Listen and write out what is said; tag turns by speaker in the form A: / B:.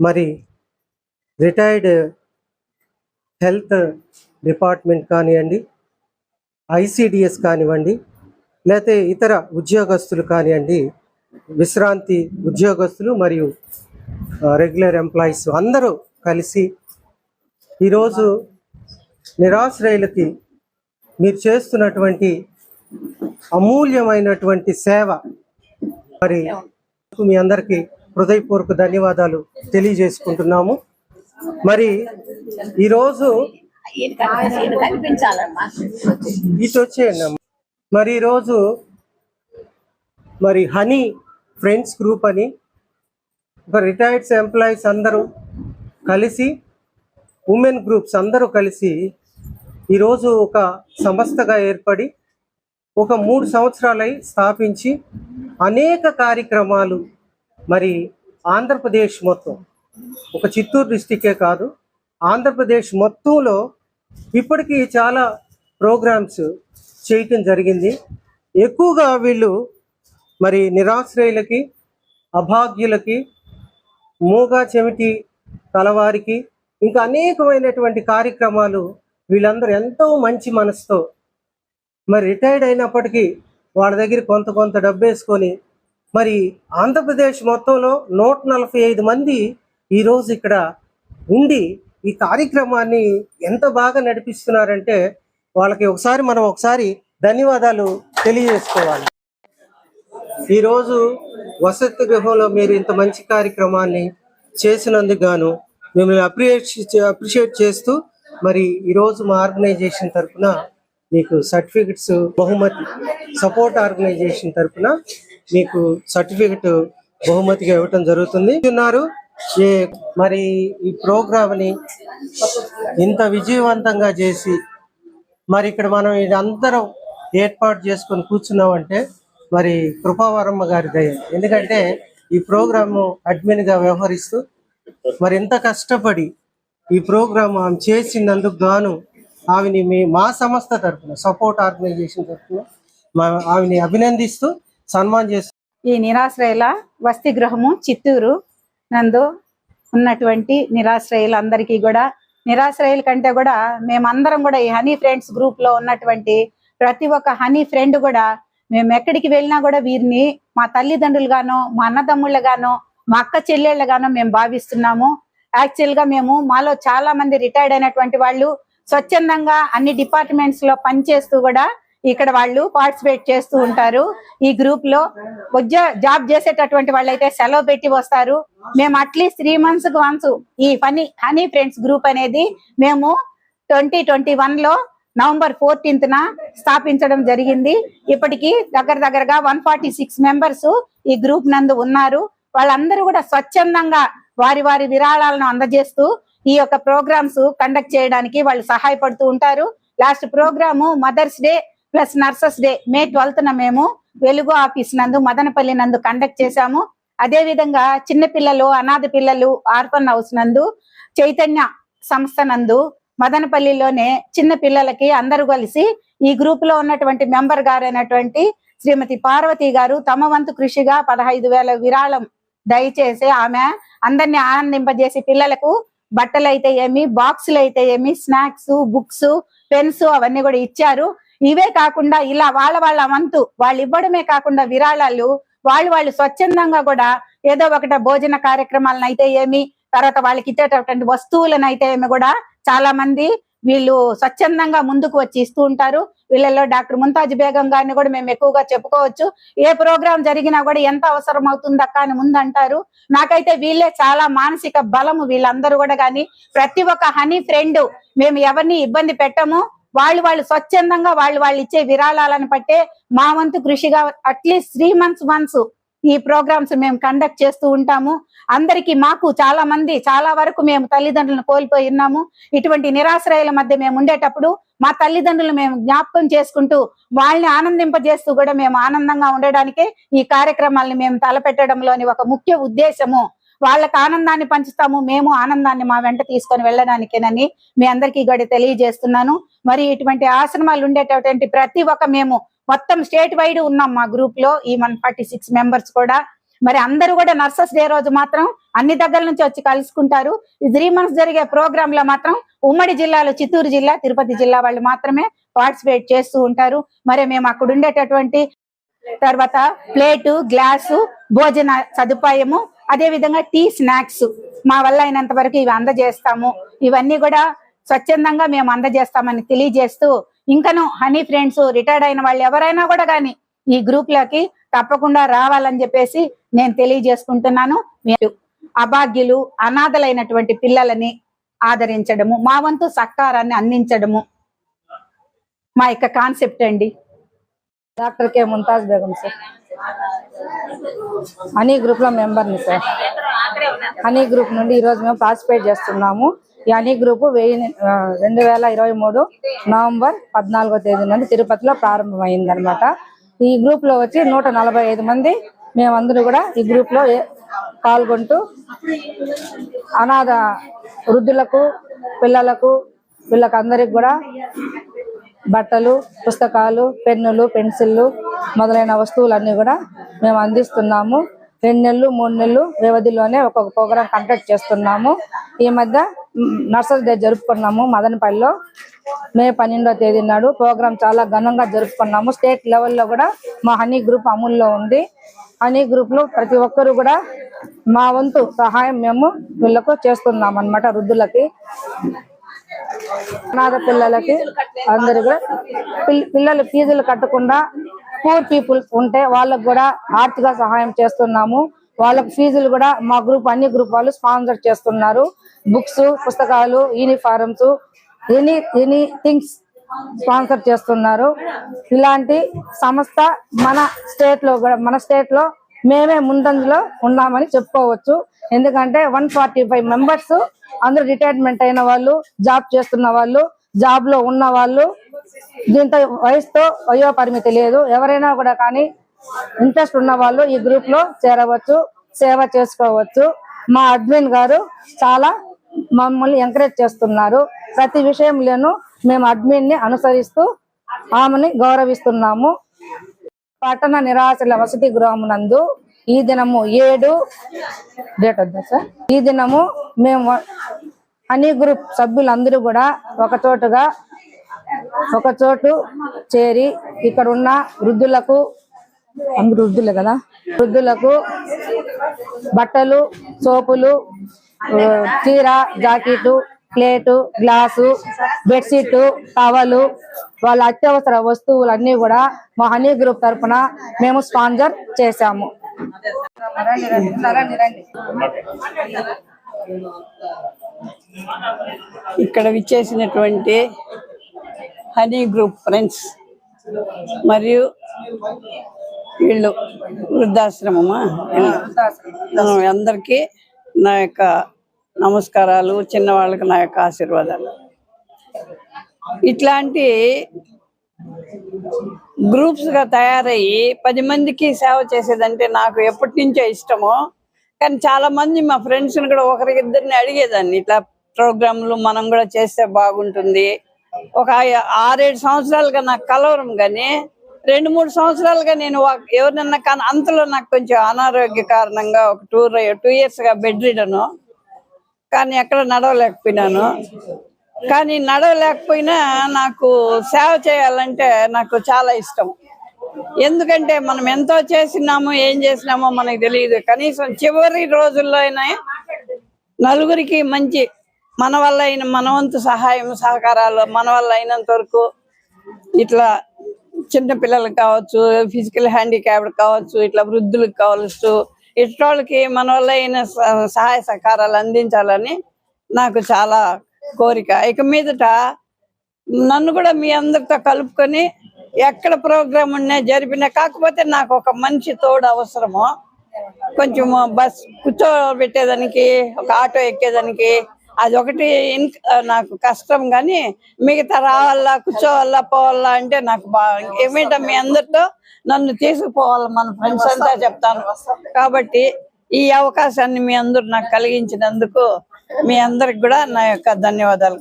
A: మరి retired health department కానివ్వండి ICDS కానివ్వండి లేకపోతే ఇతర ఉద్యోగస్తులు కానివ్వండి విశ్రాంతి ఉద్యోగస్తులు మరియు రెగ్యులర్ ఎంప్లాయీస్ అందరూ కలిసి ఈరోజు నిరాశ్రయులకి మీరు చేస్తున్నటువంటి అమూల్యమైనటువంటి సేవ మరి మీ అందరికీ హృదయపూర్వక ధన్యవాదాలు తెలియజేసుకుంటున్నాము. మరి ఈరోజు ఇటు వచ్చేయండి మరి ఈరోజు మరి హనీ ఫ్రెండ్స్ గ్రూప్ అని ఒక రిటైర్డ్స్ ఎంప్లాయీస్ అందరూ కలిసి ఉమెన్ గ్రూప్స్ అందరూ కలిసి ఈరోజు ఒక సంస్థగా ఏర్పడి ఒక మూడు సంవత్సరాలై స్థాపించి అనేక కార్యక్రమాలు మరి ఆంధ్రప్రదేశ్ మొత్తం ఒక చిత్తూరు డిస్టికే కాదు ఆంధ్రప్రదేశ్ మొత్తంలో ఇప్పటికీ చాలా ప్రోగ్రామ్స్ చేయటం జరిగింది. ఎక్కువగా వీళ్ళు మరి నిరాశ్రయులకి అభాగ్యులకి మూగా చెమిటి కలవారికి ఇంకా అనేకమైనటువంటి కార్యక్రమాలు వీళ్ళందరూ ఎంతో మంచి మనసుతో మరి రిటైర్డ్ అయినప్పటికీ వాళ్ళ దగ్గర కొంత కొంత డబ్బు వేసుకొని మరి ఆంధ్రప్రదేశ్ మొత్తంలో నూట నలభై ఐదు మంది ఈరోజు ఇక్కడ ఉండి ఈ కార్యక్రమాన్ని ఎంత బాగా నడిపిస్తున్నారంటే వాళ్ళకి ఒకసారి మనం ఒకసారి ధన్యవాదాలు తెలియజేసుకోవాలి. ఈరోజు వసతి గృహంలో మీరు ఇంత మంచి కార్యక్రమాన్ని చేసినందుకు గాను మిమ్మల్ని అప్రిషియేట్ అప్రిషియేట్ చేస్తూ మరి ఈరోజు మా ఆర్గనైజేషన్ తరఫున మీకు సర్టిఫికెట్స్ బహుమతి సపోర్ట్ ఆర్గనైజేషన్ తరఫున మీకు సర్టిఫికెట్ బహుమతిగా ఇవ్వటం జరుగుతుంది. ఉన్నారు. ఏ మరి ఈ ప్రోగ్రామ్ని ఇంత విజయవంతంగా చేసి మరి ఇక్కడ మనం అందరం ఏర్పాటు చేసుకొని కూర్చున్నామంటే మరి కృపావరమ్మ గారి దయ. ఎందుకంటే ఈ ప్రోగ్రాము అడ్మిన్గా వ్యవహరిస్తూ మరి ఎంత కష్టపడి ఈ ప్రోగ్రామ్ ఆమె చేసినందుకు గాను ఆమెని మీ మా సంస్థ తరఫున సపోర్ట్ ఆర్గనైజేషన్ తరఫున మా ఆమెని అభినందిస్తూ సన్మాన్ చేసి
B: ఈ నిరాశ్రయుల వసతి గృహము చిత్తూరు నందు ఉన్నటువంటి నిరాశ్రయులందరికీ కూడా నిరాశ్రయుల కంటే కూడా మేమందరం కూడా ఈ హనీ ఫ్రెండ్స్ గ్రూప్లో ఉన్నటువంటి ప్రతి ఒక్క హనీ ఫ్రెండ్ కూడా మేము ఎక్కడికి వెళ్ళినా కూడా వీరిని మా తల్లిదండ్రులుగానో మా అన్నదమ్ముళ్ళగానో మా అక్క చెల్లెళ్ళగానో మేము భావిస్తున్నాము. యాక్చువల్గా మేము మాలో చాలా మంది రిటైర్డ్ అయినటువంటి వాళ్ళు స్వచ్ఛందంగా అన్ని డిపార్ట్మెంట్స్లో పనిచేస్తూ కూడా ఇక్కడ వాళ్ళు పార్టిసిపేట్ చేస్తూ ఉంటారు. ఈ గ్రూప్లో జాబ్ చేసేటటువంటి వాళ్ళు అయితే సెలవు పెట్టి వస్తారు. మేము అట్లీస్ట్ త్రీ మంత్స్కు వన్స్ ఈ ఫనీ హనీ ఫ్రెండ్స్ గ్రూప్ అనేది మేము ట్వంటీ ట్వంటీ వన్లో నవంబర్ ఫోర్టీన్త్ న స్థాపించడం జరిగింది. ఇప్పటికి దగ్గర దగ్గరగా వన్ ఫార్టీ సిక్స్ మెంబర్స్ ఈ గ్రూప్ నందు ఉన్నారు. వాళ్ళందరూ కూడా స్వచ్ఛందంగా వారి వారి విరాళాలను అందజేస్తూ ఈ యొక్క ప్రోగ్రామ్స్ కండక్ట్ చేయడానికి వాళ్ళు సహాయపడుతూ ఉంటారు. Last programme mothers day plus nurses day May twelfth న మేము వెలుగు ఆఫీస్ నందు మదనపల్లి నందు కండక్ట్ చేశాము. అదే విధంగా చిన్న పిల్లలు అనాథ పిల్లలు ఆర్ఫన్ హౌస్ నందు చైతన్య సంస్థ నందు మదనపల్లిలోనే చిన్న పిల్లలకి అందరూ కలిసి ఈ గ్రూప్లో ఉన్నటువంటి మెంబర్ గారైనటువంటి శ్రీమతి పార్వతి గారు తమ వంతు కృషిగా పదహైదు వేల విరాళం దయచేసి ఆమె అందరినీ ఆనందింపజేసి పిల్లలకు బట్టలు అయితే ఏమి బాక్సులు అయితే ఏమి స్నాక్స్ బుక్స్ పెన్స్ అవన్నీ కూడా ఇచ్చారు. ఇవే కాకుండా ఇలా వాళ్ళ వాళ్ళ వంతు వాళ్ళు ఇవ్వడమే కాకుండా విరాళాలు వాళ్ళు వాళ్ళు స్వచ్ఛందంగా కూడా ఏదో ఒకటి భోజన కార్యక్రమాలను అయితే ఏమి తర్వాత వాళ్ళకి ఇచ్చేటటువంటి వస్తువులను అయితే ఏమి కూడా చాలా మంది వీళ్ళు స్వచ్ఛందంగా ముందుకు వచ్చి ఇస్తూ ఉంటారు. వీళ్ళలో డాక్టర్ ముంతాజ్ బేగం గారిని కూడా మేము ఎక్కువగా చెప్పుకోవచ్చు. ఏ ప్రోగ్రాం జరిగినా కూడా ఎంత అవసరం అవుతుంది అక్క అని ముందు అంటారు. నాకైతే వీళ్ళే చాలా మానసిక బలము వీళ్ళందరూ కూడా కానీ ప్రతి ఒక్క హనీ ఫ్రెండ్ మేము ఎవరిని ఇబ్బంది పెట్టము. వాళ్ళు వాళ్ళు స్వచ్ఛందంగా వాళ్ళు వాళ్ళు ఇచ్చే విరాళాలను పట్టే మా వంతు కృషిగా at least three months once ఈ ప్రోగ్రామ్స్ మేము కండక్ట్ చేస్తూ ఉంటాము. అందరికి మాకు చాలా మంది చాలా వరకు మేము తల్లిదండ్రులను కోల్పోయి ఉన్నాము. ఇటువంటి నిరాశ్రయాల మధ్య మేము ఉండేటప్పుడు మా తల్లిదండ్రులు మేము జ్ఞాపకం చేసుకుంటూ వాళ్ళని ఆనందింపజేస్తూ కూడా మేము ఆనందంగా ఉండడానికే ఈ కార్యక్రమాలను మేము తలపెట్టడంలోని ఒక ముఖ్య ఉద్దేశము. వాళ్ళకి ఆనందాన్ని పంచుతాము. మేము ఆనందాన్ని మా వెంట తీసుకొని వెళ్ళడానికేనని మీ అందరికీ కూడా తెలియజేస్తున్నాను. మరి ఇటువంటి ఆశ్రమాలు ఉండేటటువంటి ప్రతి ఒక్క మేము మొత్తం స్టేట్ వైడ్ ఉన్నాం మా గ్రూప్లో ఈ వన్ ఫార్టీ సిక్స్ మెంబర్స్ కూడా. మరి అందరూ కూడా నర్సెస్ డే రోజు మాత్రం అన్ని దగ్గర నుంచి వచ్చి కలుసుకుంటారు. ఈ త్రీ మంత్స్ జరిగే ప్రోగ్రామ్లో మాత్రం ఉమ్మడి జిల్లాలో చిత్తూరు జిల్లా తిరుపతి జిల్లా వాళ్ళు మాత్రమే పార్టిసిపేట్ చేస్తూ ఉంటారు. మరి మేము అక్కడ ఉండేటటువంటి తర్వాత ప్లేటు గ్లాసు భోజన సదుపాయము అదే విధంగా టీ స్నాక్స్ మా వల్ల అయినంత వరకు ఇవి అందజేస్తాము. ఇవన్నీ కూడా స్వచ్ఛందంగా మేము అందజేస్తామని తెలియజేస్తూ ఇంకను హనీ ఫ్రెండ్స్ రిటైర్డ్ అయిన వాళ్ళు ఎవరైనా కూడా కానీ ఈ గ్రూప్లోకి తప్పకుండా రావాలని చెప్పేసి నేను తెలియజేసుకుంటున్నాను. మీరు అభాగ్యులు అనాథలైనటువంటి పిల్లలని ఆదరించడము మా వంతు సహకారాన్ని అందించడము. మా యొక్క కాన్సెప్ట్ అండి.
C: Doctor K. Mumtaz Begum sir. Honey గ్రూప్లో మెంబర్ని సార్. హనీ గ్రూప్ నుండి ఈ రోజు మేము పార్టిసిపేట్ చేస్తున్నాము. ఈ హనీ గ్రూప్ వెయ్యి రెండు వేల ఇరవై మూడు నవంబర్ పద్నాలుగో తేదీ నుండి తిరుపతిలో ప్రారంభమైంది అనమాట ఈ గ్రూప్లో వచ్చి నూట నలభై ఐదు మంది మేమందరూ కూడా ఈ గ్రూప్లో పాల్గొంటూ అనాథ వృద్ధులకు పిల్లలకు వీళ్ళకి కూడా బట్టలు పుస్తకాలు పెన్నులు పెన్సిళ్ళు మొదలైన వస్తువులన్నీ కూడా మేము అందిస్తున్నాము. రెండు నెలలు మూడు నెలలు వ్యవధిలోనే ఒక్కొక్క ప్రోగ్రాం కండక్ట్ చేస్తున్నాము. ఈ మధ్య నర్సరీ డే జరుపుకున్నాము మదనపల్లిలో. మే పన్నెండో తేదీ నాడు ప్రోగ్రాం చాలా ఘనంగా జరుపుకున్నాము. స్టేట్ లెవెల్లో కూడా మా హనీ గ్రూప్ అమల్లో ఉంది. హనీ గ్రూప్లో ప్రతి ఒక్కరు కూడా మా వంతు సహాయం మేము వీళ్ళకు చేస్తున్నాం అన్నమాట వృద్ధులకి. అనాథ పిల్లలకి అందరు కూడా పిల్- పిల్లలు ఫీజులు కట్టకుండా పూర్ పీపుల్స్ ఉంటే వాళ్ళకు కూడా ఆర్థిక సహాయం చేస్తున్నాము. వాళ్ళకు ఫీజులు కూడా మా గ్రూప్ అన్ని గ్రూప్ వాళ్ళు స్పాన్సర్ చేస్తున్నారు. బుక్స్ పుస్తకాలు uniforms any any things sponsor చేస్తున్నారు. ఇలాంటి సంస్థ మన స్టేట్లో కూడా మన స్టేట్లో మేమే ముందంజలో ఉన్నామని చెప్పుకోవచ్చు. ఎందుకంటే వన్ ఫార్టీ ఫైవ్ మెంబర్స్ అందరూ రిటైర్మెంట్ అయిన వాళ్ళు జాబ్ చేస్తున్న వాళ్ళు జాబ్లో ఉన్న వాళ్ళు దీంతో వయసుతో వయో పరిమితి లేదు. ఎవరైనా కూడా కానీ ఇంట్రెస్ట్ ఉన్న వాళ్ళు ఈ గ్రూప్లో చేరవచ్చు సేవ చేసుకోవచ్చు. మా అడ్మిన్ గారు చాలా మమ్మల్ని ఎంకరేజ్ చేస్తున్నారు. ప్రతి విషయంలోనూ మేము అడ్మిన్ని అనుసరిస్తూ ఆమెని గౌరవిస్తున్నాము. పట్టణ నిరాశల వసతి గృహం నందు ఈ దినము ఏడు డేట్ వద్దా సార్? ఈ దినము మేము అన్ని గ్రూప్ సభ్యులందరూ కూడా ఒక చోటుగా ఒక చోటు చేరి ఇక్కడ ఉన్న వృద్ధులకు అందరు వృద్ధులే కదా? వృద్ధులకు బట్టలు సోపులు చీర jacket plate glass bedsheet towel వాళ్ళ అత్యవసర వస్తువులన్నీ కూడా మా హనీ గ్రూప్ తరఫున మేము స్పాన్సర్ చేశాము.
D: ఇక్కడ విచ్చేసినటువంటి హనీ గ్రూప్ ఫ్రెండ్స్. మరియు వీళ్ళు వృద్ధాశ్రమమా? అందరికీ నా యొక్క నమస్కారాలు చిన్నవాళ్ళకి నా యొక్క ఆశీర్వాదాలు. ఇట్లాంటి గ్రూప్స్గా తయారయ్యి పది మందికి సేవ చేసేదంటే నాకు ఎప్పటి నుంచో ఇష్టము కానీ చాలా మంది మా ఫ్రెండ్స్ కూడా ఒకరికిద్దరిని అడిగేదాన్ని. ఇట్లా ప్రోగ్రాంలు మనం కూడా చేస్తే బాగుంటుంది ఒక ఆరేడు సంవత్సరాలుగా నాకు కలవరం కానీ రెండు మూడు సంవత్సరాలుగా నేను ఎవరినన్నా కానీ అంతలో నాకు కొంచెం అనారోగ్య కారణంగా ఒక టూర్ టూ ఇయర్స్గా బెడ్ రీడను. కానీ ఎక్కడ నడవలేకపోయినాను. కానీ నడవలేకపోయినా నాకు సేవ చేయాలంటే నాకు చాలా ఇష్టం. ఎందుకంటే మనం ఎంతో చేసినామో ఏం చేసినామో మనకు తెలియదు. కనీసం చివరి రోజుల్లో అయినా నలుగురికి మంచి మన వల్ల అయిన మన వంతు సహాయం సహకారాలు మన వల్ల అయినంత వరకు ఇట్లా చిన్న పిల్లలకు కావచ్చు ఫిజికల్ హ్యాండిక్యాప్డ్ కావచ్చు ఇట్లా వృద్ధులకు కావచ్చు ఇట్లోళ్ళకి మన వల్ల అయిన స- సహాయ సహకారాలు అందించాలని నాకు చాలా కోరిక. ఇక మీదట నన్ను కూడా మీ అందరితో కలుపుకొని ఎక్కడ ప్రోగ్రామ్ ఉన్నా జరిపినా కాకపోతే నాకు ఒక మంచి తోడు అవసరము. కొంచెం బస్ కూర్చోబెట్టేదానికి ఒక ఆటో ఎక్కేదానికి అది ఒకటి ఇన్- నాకు కష్టం కానీ మిగతా రావాలా కూర్చోవాలా పోవాలా అంటే నాకు బాగా ఏమిటో మీ అందరితో నన్ను తీసుకుపోవాలి మన ఫ్రెండ్స్ అంతా చెప్తాను. కాబట్టి ఈ అవకాశాన్ని మీ అందరు నాకు కలిగించినందుకు మీ అందరికి కూడా నా యొక్క ధన్యవాదాలు.